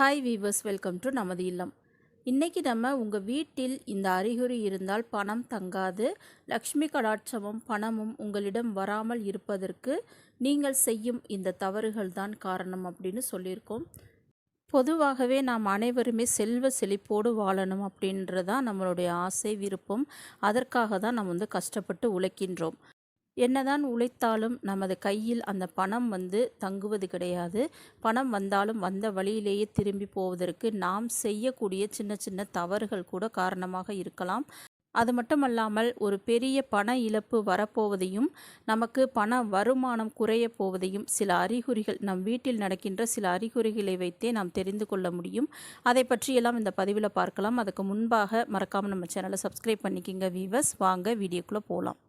Hi viewers welcome to நமது இல்லம். இன்றைக்கி நம்ம உங்கள் வீட்டில் இந்த அறிகுறி இருந்தால் பணம் தங்காது லக்ஷ்மி கடாட்சமும் பணமும் உங்களிடம் வராமல் இருப்பதற்கு நீங்கள் செய்யும் இந்த தவறுகள் தான் காரணம் அப்படின்னு சொல்லியிருக்கோம். பொதுவாகவே நாம் அனைவருமே செல்வ செழிப்போடு வாழணும் அப்படின்றதான் நம்மளுடைய ஆசை விருப்பம். அதற்காக தான் நம்ம வந்து கஷ்டப்பட்டு உழைக்கின்றோம். என்னதான் உழைத்தாலும் நமது கையில் அந்த பணம் வந்து தங்குவது கிடையாது. பணம் வந்தாலும் வந்த வழியிலேயே திரும்பி போவதற்கு நாம் செய்யக்கூடிய சின்ன சின்ன தவறுகள் கூட காரணமாக இருக்கலாம். அது மட்டுமல்லாமல் ஒரு பெரிய பண இழப்பு வரப்போவதையும் நமக்கு பண வருமானம் குறைய போவதையும் சில அறிகுறிகள் நம் வீட்டில் நடக்கின்ற சில அறிகுறிகளை வைத்தே நாம் தெரிந்து கொள்ள முடியும். அதை பற்றியெல்லாம் இந்த பதிவில் பார்க்கலாம். அதுக்கு முன்பாக மறக்காமல் நம்ம சேனலை சப்ஸ்கிரைப் பண்ணிக்கிங்க வீவர்ஸ் வாங்க வீடியோக்குள்ளே போகலாம்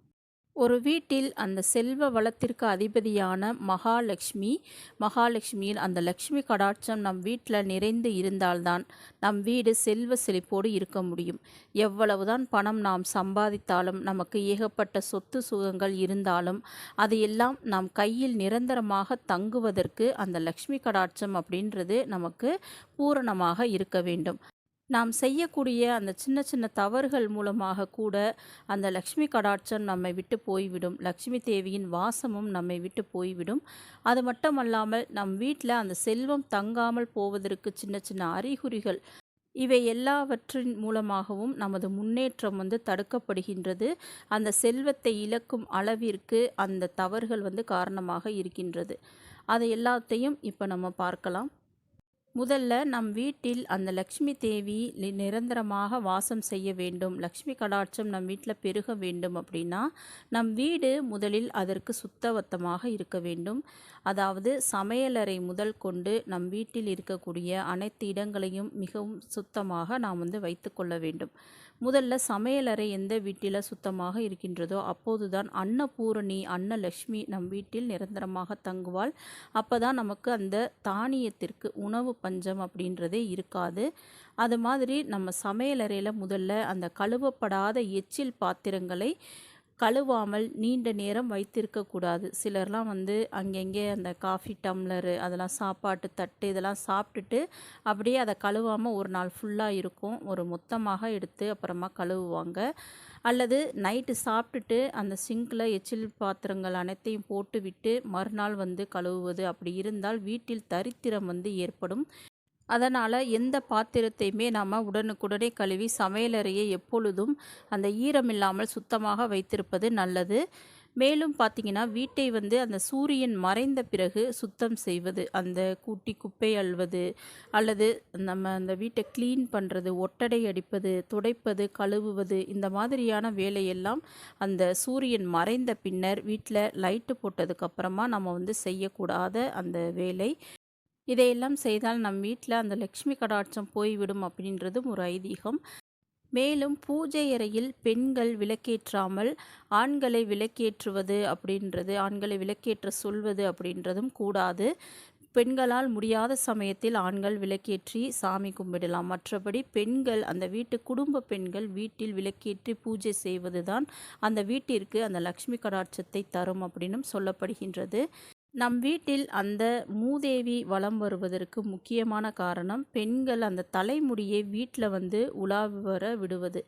ஒரு வீட்டில் அந்த செல்வ வளத்திற்கு அதிபதியான மகாலட்சுமி மகாலட்சுமியில் அந்த லக்ஷ்மி கடாட்சம் நம் வீட்டில் நிறைந்து இருந்தால்தான் நம் வீடு செல்வ செழிப்போடு இருக்க முடியும். எவ்வளவுதான் பணம் நாம் சம்பாதித்தாலும் நமக்கு ஏகப்பட்ட சொத்து சுகங்கள் இருந்தாலும் அதையெல்லாம் நாம் கையில் நிரந்தரமாக தங்குவதற்கு அந்த லக்ஷ்மி கடாட்சம் அப்படின்றது நமக்கு பூரணமாக இருக்க வேண்டும். நாம் செய்யக்கூடிய அந்த சின்ன சின்ன தவறுகள் மூலமாக கூட அந்த லக்ஷ்மி கடாட்சம் நம்மை விட்டு போய்விடும். லக்ஷ்மி தேவியின் வாசமும் நம்மை விட்டு போய்விடும். அது மட்டுமல்லாமல் நம் வீட்டில் அந்த செல்வம் தங்காமல் போவதற்கு சின்ன சின்ன அறிகுறிகள் இவை எல்லாவற்றின் மூலமாகவும் நமது முன்னேற்றம் வந்து தடுக்கப்படுகின்றது. அந்த செல்வத்தை இழக்கும் அளவிற்கு அந்த தவறுகள் வந்து காரணமாக இருக்கின்றது. அதை எல்லாத்தையும் இப்போ நம்ம பார்க்கலாம். முதல்ல நம் வீட்டில் அந்த லக்ஷ்மி தேவி நிரந்தரமாக வாசம் செய்ய வேண்டும். லக்ஷ்மி கடாட்சம் நம் வீட்டில் பெருக வேண்டும் அப்படின்னா நம் வீடு முதலில் அதற்கு சுத்தவத்தமாக இருக்க வேண்டும். அதாவது சமையலறை முதல் கொண்டு நம் வீட்டில் இருக்கக்கூடிய அனைத்து இடங்களையும் மிகவும் சுத்தமாக நாம் வந்து வைத்துக்கொள்ள வேண்டும். முதல்ல சமையலறை எந்த வீட்டில் சுத்தமாக இருக்கின்றதோ அப்போதுதான் அன்னபூரணி அன்னலக்ஷ்மி நம் வீட்டில் நிரந்தரமாக தங்குவாள். அப்பதான் நமக்கு அந்த தானியத்திற்கு உணவு பஞ்சம் அப்படின்றதே இருக்காது. அது மாதிரி நம்ம சமையலறையில் முதல்ல அந்த கழுவப்படாத எச்சில் பாத்திரங்களை கழுவாமல் நீண்ட நேரம் வைத்திருக்கக்கூடாது. சிலர்லாம் வந்து அங்கங்கே அந்த காஃபி டம்ளரு அதெல்லாம் சாப்பாட்டு தட்டு இதெல்லாம் சாப்பிட்டுட்டு அப்படியே அதை கழுவாமல் ஒரு நாள் ஃபுல்லாக இருக்கும். ஒரு மொத்தமாக எடுத்து அப்புறமா கழுவுவாங்க. அல்லது நைட்டு சாப்பிட்டுட்டு அந்த சிங்கில் எச்சில் பாத்திரங்கள் அனைத்தையும் போட்டுவிட்டு மறுநாள் வந்து கழுவுவது அப்படி இருந்தால் வீட்டில் தரித்திரம் வந்து ஏற்படும். அதனால் எந்த பாத்திரத்தையுமே நாம் உடனுக்குடனே கழுவி சமையலறையை எப்பொழுதும் அந்த ஈரமில்லாமல் சுத்தமாக வைத்திருப்பது நல்லது. மேலும் பார்த்தீங்கன்னா வீட்டை வந்து அந்த சூரியன் மறைந்த பிறகு சுத்தம் செய்வது அந்த கூட்டி குப்பை அள்வது அல்லது நம்ம அந்த வீட்டை க்ளீன் பண்ணுறது ஒட்டடை அடிப்பது துடைப்பது கழுவுவது இந்த மாதிரியான வேலையெல்லாம் அந்த சூரியன் மறைந்த பின்னர் வீட்டில் லைட்டு போட்டதுக்கப்புறமா நம்ம வந்து செய்யக்கூடாத அந்த வேலை. இதையெல்லாம் செய்தால் நம் வீட்டில் அந்த லக்ஷ்மி கடாட்சம் போய்விடும் அப்படின்றதும் ஒரு ஐதீகம். மேலும் பூஜை அறையில் பெண்கள் விளக்கேற்றாமல் ஆண்களை விளக்கேற்றுவது அப்படின்றது ஆண்களை விளக்கேற்ற சொல்வது அப்படின்றதும் கூடாது. பெண்களால் முடியாத சமயத்தில் ஆண்கள் விளக்கேற்றி சாமி கும்பிடலாம். மற்றபடி பெண்கள் அந்த வீட்டு குடும்ப பெண்கள் வீட்டில் விளக்கேற்றி பூஜை செய்வதுதான் அந்த வீட்டிற்கு அந்த லக்ஷ்மி கடாட்சத்தை தரும் அப்படின்னும் சொல்லப்படுகின்றது. நம் வீட்டில் அந்த மூதேவி வலம் வருவதற்கு முக்கியமான காரணம் பெண்கள் அந்த தலைமுடியை வீட்டில் வந்து உலாவி வர விடுவது.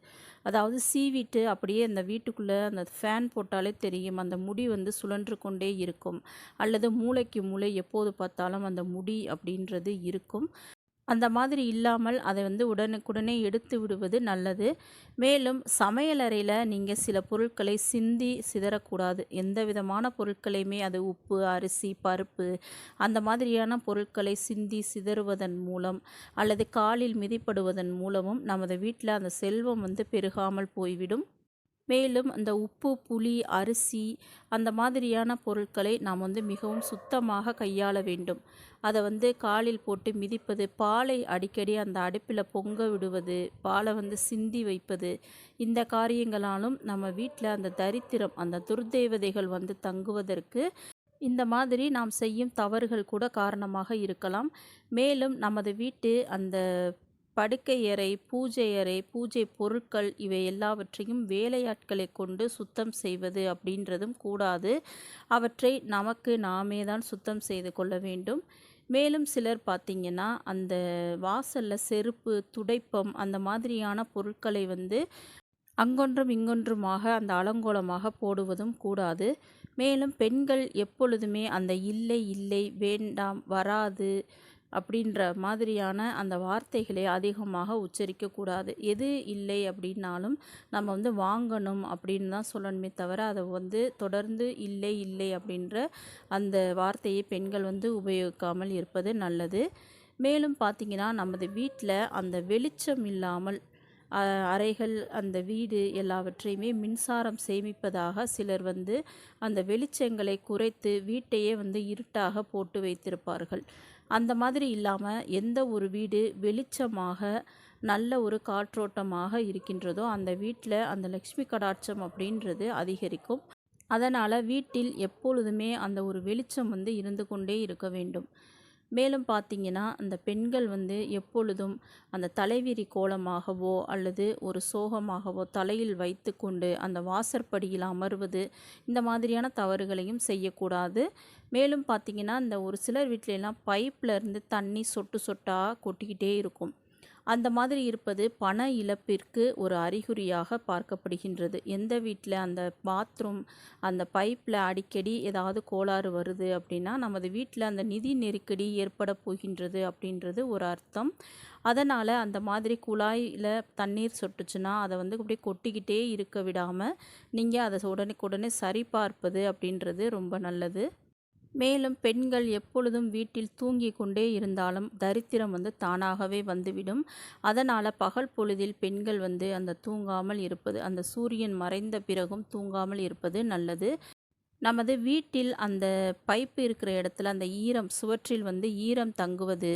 அதாவது சீவிட்டு அப்படியே அந்த வீட்டுக்குள்ளே அந்த ஃபேன் போட்டாலே தெரியும். அந்த முடி வந்து சுழன்று கொண்டே இருக்கும். அல்லது மூளைக்கு மூளை எப்போது பார்த்தாலும் அந்த முடி அப்படின்றது இருக்கும். அந்த மாதிரி இல்லாமல் அதை வந்து உடனுக்குடனே எடுத்து விடுவது நல்லது. மேலும் சமையலறையில் நீங்கள் சில பொருட்களை சிந்தி சிதறக்கூடாது. எந்த விதமான பொருட்களையுமே அது உப்பு அரிசி பருப்பு அந்த மாதிரியான பொருட்களை சிந்தி சிதறுவதன் மூலம் அல்லது காலில் மிதிப்படுவதன் மூலமும் நமது வீட்டில் அந்த செல்வம் வந்து பெருகாமல் போய்விடும். மேலும் அந்த உப்பு புளி அரிசி அந்த மாதிரியான பொருட்களை நாம் வந்து மிகவும் சுத்தமாக கையாள வேண்டும். அதை வந்து காலில் போட்டு மிதிப்பது பாலை அடிக்கடி அந்த அடுப்பில் பொங்க விடுவது பாலை வந்து சிந்தி வைப்பது இந்த காரியங்களாலும் நம்ம வீட்டில் அந்த தரித்திரம் அந்த துர்தேவதைகள் வந்து தங்குவதற்கு இந்த மாதிரி நாம் செய்யும் தவறுகள் கூட காரணமாக இருக்கலாம். மேலும் நமது வீட்டு அந்த படுக்கை அறை பூஜை அறை பூஜை பொருட்கள் இவை எல்லாவற்றையும் வேலையாட்களை கொண்டு சுத்தம் செய்வது அப்படின்றதும் கூடாது. அவற்றை நமக்கு நாமே தான் சுத்தம் செய்து கொள்ள வேண்டும். மேலும் சிலர் பார்த்திங்கன்னா அந்த வாசலில் செருப்பு துடைப்பம் அந்த மாதிரியான பொருட்களை வந்து அங்கொன்றும் இங்கொன்றுமாக அந்த அலங்கோலமாக போடுவதும் கூடாது. மேலும் பெண்கள் எப்பொழுதுமே அந்த இல்லை இல்லை வேண்டாம் வராது அப்படின்ற மாதிரியான அந்த வார்த்தைகளை அதிகமாக உச்சரிக்கக்கூடாது. எது இல்லை அப்படின்னாலும் நம்ம வந்து வாங்கணும் அப்படின்னு தான் சொல்லணுமே தவிர அதை வந்து தொடர்ந்து இல்லை இல்லை அப்படின்ற அந்த வார்த்தையை பெண்கள் வந்து உபயோகிக்காமல் இருப்பது நல்லது. மேலும் பார்த்திங்கன்னா நமது வீட்டில் அந்த வெளிச்சம் இல்லாமல் அறைகள் அந்த வீடு எல்லாவற்றையுமே மின்சாரம் சேமிப்பதாக சிலர் வந்து அந்த வெளிச்சங்களை குறைத்து வீட்டையே வந்து இருட்டாக போட்டு வைத்திருப்பார்கள். அந்த மாதிரி இல்லாமல் எந்த ஒரு வீடு வெளிச்சமாக நல்ல ஒரு காற்றோட்டமாக இருக்கின்றதோ அந்த வீட்டில் அந்த லக்ஷ்மி கடாட்சம் அப்படின்றது அதிகரிக்கும். அதனால் வீட்டில் எப்பொழுதுமே அந்த ஒரு வெளிச்சம் வந்து இருந்து கொண்டே இருக்க வேண்டும். மேலும் பார்த்தீங்கன்னா அந்த பெண்கள் வந்து எப்பொழுதும் அந்த தலைவிரி கோலமாகவோ அல்லது ஒரு சோகமாகவோ தலையில் வைத்து கொண்டு அந்த வாசற்படியில் அமர்வது இந்த மாதிரியான தவறுகளையும் செய்யக்கூடாது. மேலும் பார்த்தீங்கன்னா இந்த ஒரு சிலர் வீட்டிலலாம் பைப்பில் இருந்து தண்ணி சொட்டு சொட்டாக கொட்டிக்கிட்டே இருக்கும். அந்த மாதிரி இருப்பது பண இழப்பிற்கு ஒரு அறிகுறியாக பார்க்கப்படுகின்றது. எந்த வீட்டில் அந்த பாத்ரூம் அந்த பைப்பில் அடிக்கடி ஏதாவது கோளாறு வருது அப்படின்னா நமது வீட்டில் அந்த நிதி நெருக்கடி ஏற்பட போகின்றது அப்படின்றது ஒரு அர்த்தம். அதனால் அந்த மாதிரி குழாயில் தண்ணீர் சொட்டுச்சுன்னா அதை வந்து அப்படியே கொட்டிக்கிட்டே இருக்க விடாமல் நீங்கள் அதை உடனே சரி பார்ப்பது அப்படின்றது ரொம்ப நல்லது. மேலும் பெண்கள் எப்பொழுதும் வீட்டில் தூங்கி கொண்டே இருந்தாலும் தரித்திரம் வந்து தானாகவே வந்துவிடும். அதனால் பகல் பொழுதில் பெண்கள் வந்து அந்த தூங்காமல் இருப்பது அந்த சூரியன் மறைந்த பிறகும் தூங்காமல் இருப்பது நல்லது. நமது வீட்டில் அந்த பைப்பு இருக்கிற இடத்துல அந்த ஈரம் சுவற்றில் வந்து ஈரம் தங்குவது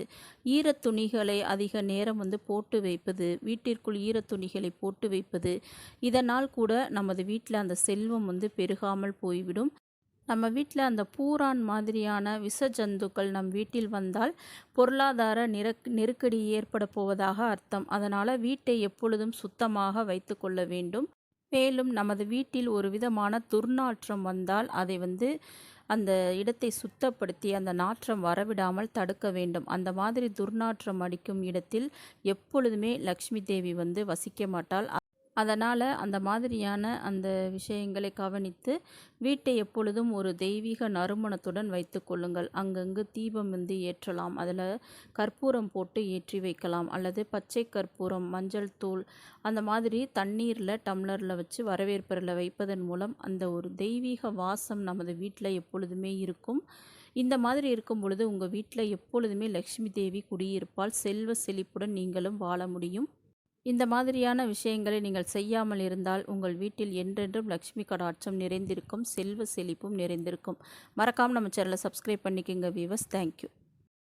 ஈரத் துணிகளை அதிக நேரம் வந்து போட்டு வைப்பது வீட்டிற்குள் ஈரத் துணிகளை போட்டு வைப்பது இதனால் கூட நமது வீட்டில் அந்த செல்வம் வந்து பெருகாமல் போய்விடும். நம்ம வீட்டில் அந்த பூரான் மாதிரியான விஷ ஜந்துக்கள் நம் வீட்டில் வந்தால் பொருளாதார நெருக் நெருக்கடி ஏற்பட போவதாக அர்த்தம். அதனால் வீட்டை எப்பொழுதும் சுத்தமாக வைத்து கொள்ள வேண்டும். மேலும் நமது வீட்டில் ஒரு விதமான துர்நாற்றம் வந்தால் அதை வந்து அந்த இடத்தை சுத்தப்படுத்தி அந்த நாற்றம் வரவிடாமல் தடுக்க வேண்டும். அந்த மாதிரி துர்நாற்றம் அடிக்கும் இடத்தில் எப்பொழுதுமே லக்ஷ்மி தேவி வந்து வசிக்க மாட்டாள். அதனால் அந்த மாதிரியான அந்த விஷயங்களை கவனித்து வீட்டை எப்பொழுதும் ஒரு தெய்வீக நறுமணத்துடன் வைத்து கொள்ளுங்கள். அங்கங்கு தீபம் வந்து ஏற்றலாம். அதில் கற்பூரம் போட்டு ஏற்றி வைக்கலாம். அல்லது பச்சை கற்பூரம் மஞ்சள் தூள் அந்த மாதிரி தண்ணீரில் டம்ளரில் வச்சு வரவேற்பரில் வைப்பதன் மூலம் அந்த ஒரு தெய்வீக வாசம் நமது வீட்டில் எப்பொழுதுமே இருக்கும். இந்த மாதிரி இருக்கும் பொழுது உங்கள் வீட்டில் எப்பொழுதுமே லக்ஷ்மி தேவி குடியிருப்பால் செல்வ செழிப்புடன் நீங்களும் வாழ முடியும். இந்த மாதிரியான விஷயங்களை நீங்கள் செய்யாமல் இருந்தால் உங்கள் வீட்டில் என்றென்றும் லக்ஷ்மி கடாட்சம் நிறைந்திருக்கும் செல்வ செழிப்பும் நிறைந்திருக்கும். மறக்காமல் நம்ம சேனலை சப்ஸ்கிரைப் பண்ணிக்கோங்க வீவர்ஸ் தேங்க்யூ